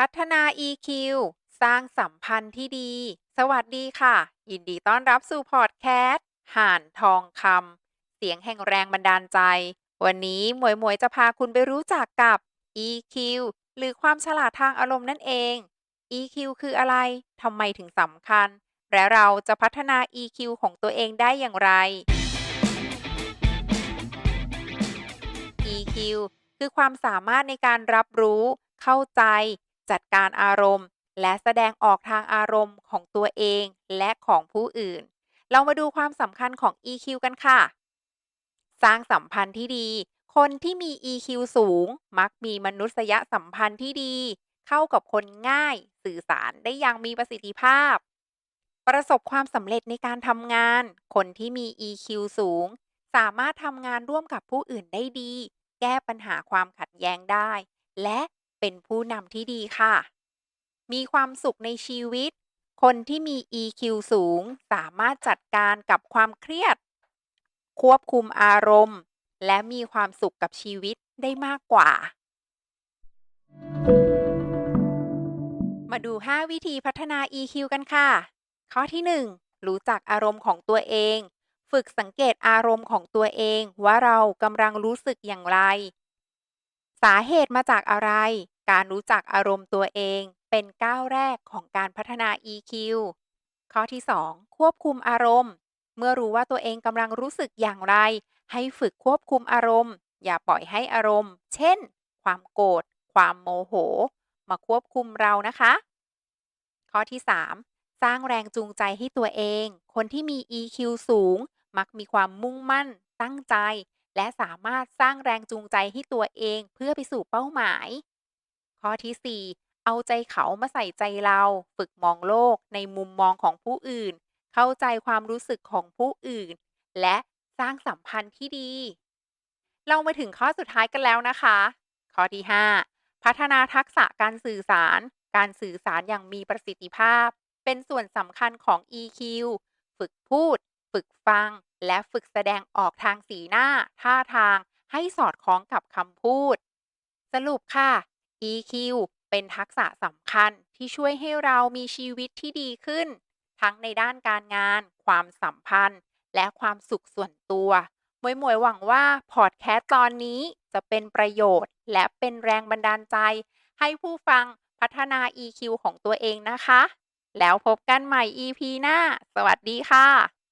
พัฒนา EQ สร้างสัมพันธ์ที่ดี สวัสดีค่ะ ยินดีต้อนรับสู่พอดแคสต์ห่านทองคำเสียงแห่งแรงบันดาลใจ วันนี้หมวยหมวยจะพาคุณไปรู้จักกับ EQ หรือความฉลาดทางอารมณ์นั่นเอง EQ คืออะไรทำไมถึงสำคัญ และเราจะพัฒนา EQ ของตัวเองได้อย่างไร EQ คือความสามารถในการรับรู้ เข้าใจ จัดการอารมณ์ และแสดงออกทางอารมณ์ของตัวเองและของผู้อื่น เรามาดูความสำคัญของ EQ กันค่ะ สร้างสัมพันธ์ที่ดี คนที่มี EQ สูง มักมีมนุษยสัมพันธ์ที่ดี เข้ากับคนง่าย สื่อสารได้อย่างมีประสิทธิภาพ ประสบความสำเร็จในการทำงาน คนที่มี EQ สูง สามารถทำงานร่วมกับผู้อื่นได้ดี แก้ปัญหาความขัดแย้งได้ และ เป็นผู้นำที่ดีค่ะ มีความสุขในชีวิต คนที่มี EQ สูง สามารถจัดการกับความเครียด ควบคุมอารมณ์ และมีความสุขกับชีวิตได้มากกว่า มาดู 5 วิธีพัฒนา EQ กันค่ะ ข้อที่ 1 รู้จักอารมณ์ของตัวเอง ฝึกสังเกตอารมณ์ของตัวเองว่าเรากำลังรู้สึกอย่างไร สาเหตุมาจากอะไร การรู้จักอารมณ์ตัวเองเป็นก้าวแรกของการพัฒนา EQ ข้อที่ 2 ควบคุมอารมณ์ เมื่อรู้ว่าตัวเองกำลังรู้สึกอย่างไร ให้ฝึกควบคุมอารมณ์ อย่าปล่อยให้อารมณ์ เช่น ความโกรธ ความโมโห มาควบคุมเรานะคะ ข้อที่ 3 สร้างแรงจูงใจให้ตัวเอง คนที่มี EQ สูง มักมีความมุ่งมั่น ตั้งใจ และสามารถสร้างแรงจูงใจให้ตัวเองเพื่อไปสู่เป้าหมาย ข้อที่ 4 เอาใจเขามาใส่ใจเรา ฝึกมองโลกในมุมมองของผู้อื่น เข้าใจความรู้สึกของผู้อื่น และสร้างสัมพันธ์ที่ดี เรามาถึงข้อสุดท้ายกันแล้วนะคะ ข้อที่ 5 พัฒนาทักษะการสื่อสาร การสื่อสารอย่างมีประสิทธิภาพ เป็นส่วนสำคัญของ EQ ฝึกพูด ฝึกฟัง และฝึกแสดงออกทางสีหน้า ท่าทาง ให้สอดคล้องกับคำพูด สรุปค่ะ EQ เป็นทักษะสำคัญที่ช่วยให้เรามีชีวิตที่ดีขึ้น ทั้งในด้านการงาน ความสัมพันธ์ และความสุขส่วนตัวหมวยหมวยหวังว่าพอดแคสต์ตอนนี้จะเป็นประโยชน์ และเป็นแรงบันดาลใจ ให้ผู้ฟังพัฒนา EQ ของตัวเองนะคะ แล้วพบกันใหม่ EP หน้า สวัสดีค่ะ